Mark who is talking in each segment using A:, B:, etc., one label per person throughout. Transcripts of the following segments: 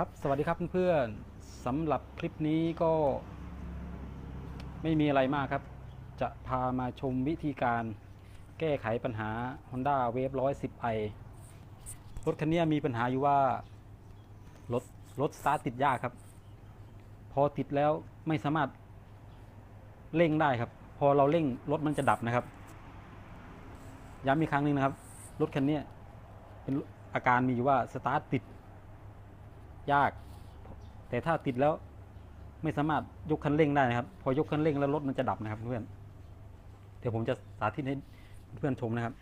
A: ครับ สวัสดีครับเพื่อนๆสำหรับคลิปนี้ก็ ไม่มีอะไรมากครับ จะพามาชมวิธีการแก้ไขปัญหา Honda Wave 110i รถคันนี้มีปัญหาอยู่ว่า รถรถสตาร์ทติดยากครับ พอติดแล้วไม่สามารถเร่งได้ครับ พอเราเร่งรถมันจะดับนะครับ ย้ำอีกครั้งหนึงนะครับ รถคันนี้เป็นอาการมีอยู่ว่าสตาร์ทติด ยาก แต่ถ้าติดแล้วไม่สามารถยกคันเร่งได้นะครับ พอยกคันเร่งแล้วรถมันจะดับนะครับเพื่อนเดี๋ยวผมจะสาธิตให้เพื่อนชมนะครับ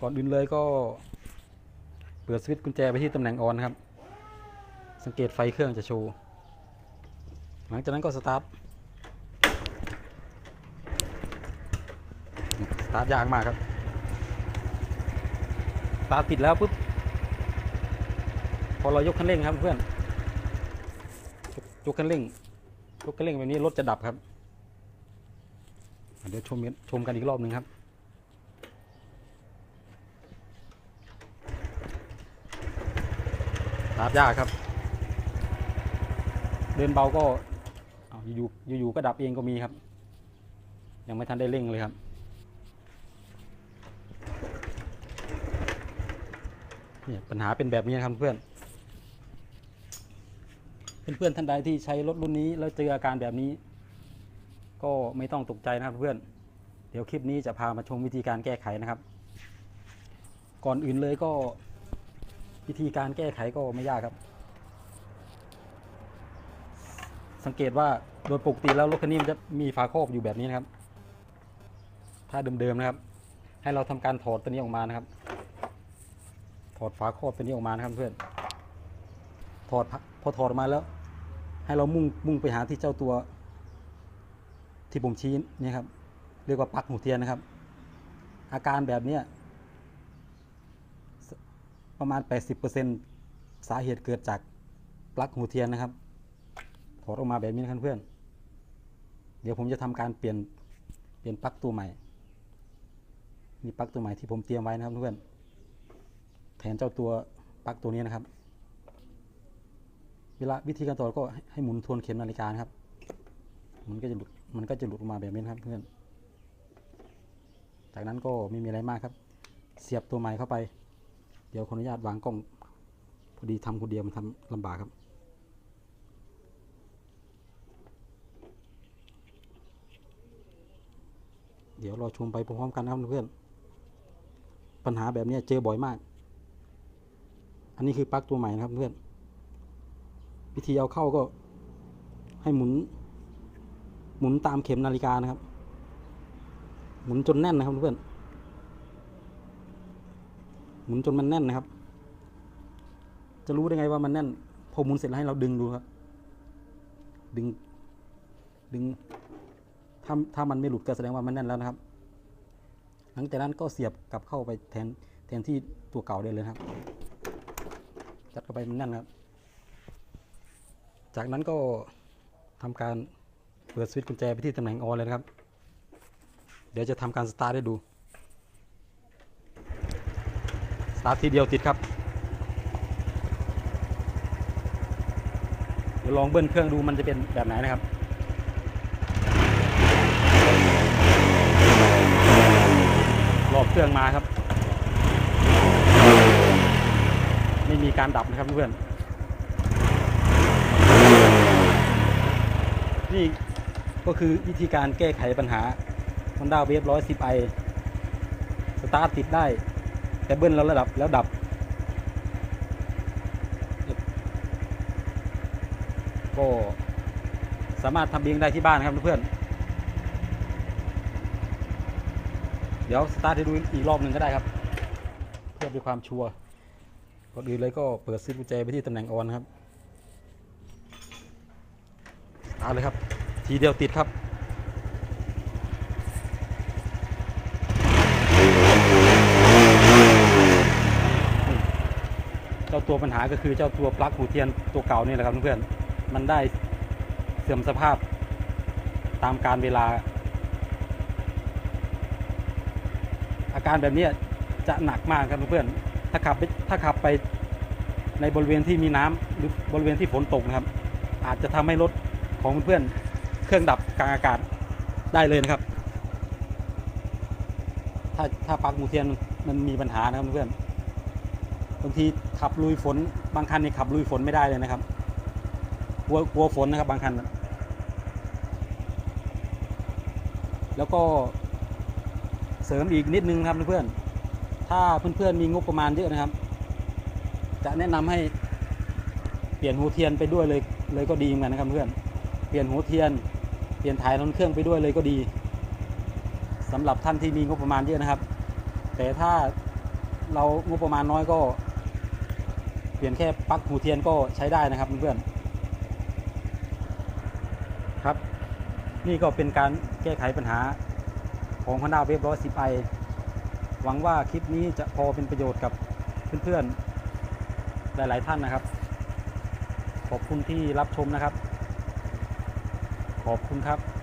A: ก่อนอื่นเลยก็ เปิดสวิตช์กุญแจไปที่ตำแหน่งออนนะครับ สังเกตไฟเครื่องจะโชว์หลังจากนั้นก็สตาร์ทสตาร์ทยากมากครับสตาร์ทติดแล้วปุ๊บ อเรายกคันเร่งครับเพื่อนยกคันเร่งยกคันเร่งแบบนี้รถจะดับครับเดี๋ยวชมกันชมกันอีกรอบหนึ่งครับตาดยากครับ เดินเบาก็อยู่ๆอยู่ก็ดับเองก็มีครับ ยังไม่ทันได้เร่งเลยครับเนี่ยปัญหาเป็นแบบนี้ครับเพื่อน เพื่อนๆท่านใดที่ใช้รถรุ่นนี้แล้วเจออาการแบบนี้ ก็ไม่ต้องตกใจนะครับเพื่อนเดี๋ยวคลิปนี้จะพามาชมวิธีการแก้ไขนะครับ ก่อนอื่นเลยก็วิธีการแก้ไขก็ไม่ยากครับ สังเกตว่าโดยปกติแล้วรถคันนี้มันจะมีฝาครอบอยู่แบบนี้นะครับ ถ้าเดิมๆนะครับ ให้เราทำการถอดตัวนี้ออกมานะครับ ถอดฝาครอบตัวนี้ออกมานะครับเพื่อนถอดพอถอดมาแล้ว ให้เรามุ่งมุ่งไปหาที่เจ้าตัว ที่ผมชี้นี่ครับ เรียกว่าปักหูเทียนนะครับ อาการแบบเนี้ยประมาณ 80%สาเหตุเกิดจากปลั๊กหูเทียนนะครับ ถอดออกมาแบบนี้นะครับเพื่อน เดี๋ยวผมจะทำการเปลี่ยนเปลี่ยนปลั๊กตัวใหม่นี่ปลั๊กตัวใหม่ที่ผมเตรียมไว้นะครับเพื่อน แทนเจ้าตัวปลั๊กตัวนี้นะครับ เวลาวิธีการต่อก็ให้หมุนทวนเข็มนาฬิกาครับ มันก็จะหลุดมันก็จะหลุดออกมาแบบนี้นครับ เพื่อน จากนั้นก็ไม่มีอะไรมากครับ เสียบตัวใหม่เข้าไป เดี๋ยวขออนุญาตวางกล้องพอดีทำคนเดียวมันทำลำบากครับ เดี๋ยวราชมไปพร้อมๆกันนะครับเพื่อน ปัญหาแบบนี้เจอบ่อยมาก อันนี้คือปลั๊กตัวใหม่นะครับเพื่อน วิธีเอาเข้าก็ให้หมุน หมุนตามเข็มนาฬิกานะครับ หมุนจนแน่นนะครับเพื่อนหมุนจนมันแน่นนะครับ จะรู้ได้ไงว่ามันแน่นพอหมุนเสร็จแล้วให้เราดึงดูครับ ดึง ดึง ถ้าถ้ามันไม่หลุดก็แสดงว่ามันแน่นแล้วนะครับ หลังจากนั้นก็เสียบกลับเข้าไปแทนแทนที่ตัวเก่าได้เลยครับ จัดเข้าไปมันแน่นครับ จากนั้นก็ทำการเปิดสวิตช์กุญแจไปที่ตำแหน่งออนเลยนะครับ เดี๋ยวจะทำการสตาร์ทให้ดู สตาร์ททีเดียวติดครับ เดี๋ยวลองเบิ้ลเครื่องดูมันจะเป็นแบบไหนนะครับรอบเครื่องมาครับ ไม่มีการดับนะครับเพื่อน นี่ก็คือวิธีการแก้ไขปัญหา Honda Wave 110i สตาร์ทติดได้ แต่เบิ้ลแล้วระดับแล้วดับ ก็สามารถทำเองได้ที่บ้านครับเพื่อน เดี๋ยวสตาร์ทให้ดูอีกรอบหนึ่งก็ได้ครับ เพื่อเป็นความชัวร์ก่อนอื่นเลยก็เปิดซิปกุญแจไปที่ตำแหน่งออนครับสตาร์ทเลยครับ ทีเดียวติดครับเจ้าตัวปัญหาก็คือเจ้าตัวปลั๊กหูเทียนตัวเก่านี่แหละครับเพื่อนๆมันได้เสื่อมสภาพตามการเวลา อาการแบบนี้จะหนักมากครับเพื่อนๆถ้าขับไปถ้าขับไปในบริเวณที่มีน้ำหรือบริเวณที่ฝนตกนะครับ อาจจะทำให้รถของเพื่อน เครื่องดับกลางอากาศได้เลยนะครับ ถ้าถ้าปลั๊กหมูเทียนมันมีปัญหานะครับเพื่อนบางทีขับลุยฝน บางคันนี่ขับลุยฝนไม่ได้เลยนะครับกลัวกลัวฝนนะครับ บางคัน แล้วก็เสริมอีกนิดนึงครับเพื่อนถ้าเพื่อนๆมีงบประมาณเยอะนะครับ จะแนะนำให้เปลี่ยนหูเทียนไปด้วยเลยเลยก็ดีเหมือนกันนะครับเพื่อน เปลี่ยนหูเทียน เปลี่ยนถ่ายน้ำเครื่องไปด้วยเลยก็ดีสำหรับท่านที่มีงบประมาณเยอะนะครับ แต่ถ้าเรางบประมาณน้อยก็ เปลี่ยนแค่ปลั๊กหูเทียนก็ใช้ได้นะครับเพื่อนๆครับ นี่ก็เป็นการแก้ไขปัญหาของ Honda Wave 110i หวังว่าคลิปนี้จะพอเป็นประโยชน์กับเพื่อนๆหลายๆท่านนะครับ ขอบคุณที่รับชมนะครับ ขอบคุณครับ